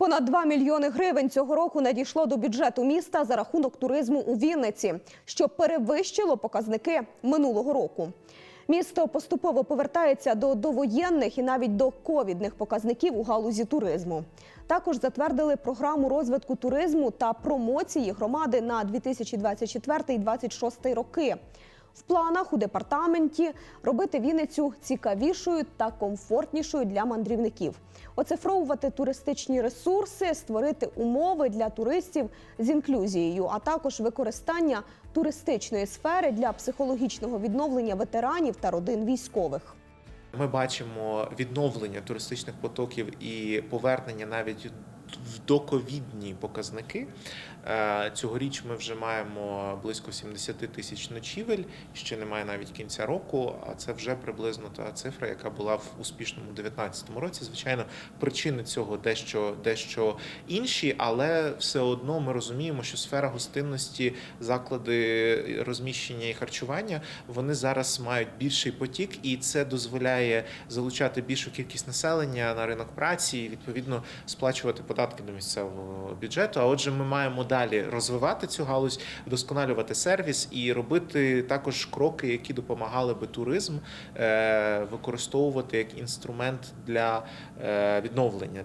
Понад 2 мільйони гривень цього року надійшло до бюджету міста за рахунок туризму у Вінниці, що перевищило показники минулого року. Місто поступово повертається до довоєнних і навіть до ковідних показників у галузі туризму. Також затвердили програму розвитку туризму та промоції громади на 2024-2026 роки. В планах у департаменті робити Вінницю цікавішою та комфортнішою для мандрівників, оцифровувати туристичні ресурси, створити умови для туристів з інклюзією, а також використання туристичної сфери для психологічного відновлення ветеранів та родин військових. Ми бачимо відновлення туристичних потоків і повернення навіть в доковідні показники. Е, Цьогоріч ми вже маємо близько 70 тисяч ночівель. Ще немає навіть кінця року. А це вже приблизно та цифра, яка була в успішному 2019 році. Звичайно, причини цього дещо дещо інші, але все одно ми розуміємо, що сфера гостинності, заклади розміщення і харчування вони зараз мають більший потік, і це дозволяє залучати більшу кількість населення на ринок праці і відповідно сплачувати податки до місцевого бюджету. А отже, ми маємо далі розвивати цю галузь, вдосконалювати сервіс і робити також кроки, які допомагали би туризм е, використовувати як інструмент для е, відновлення.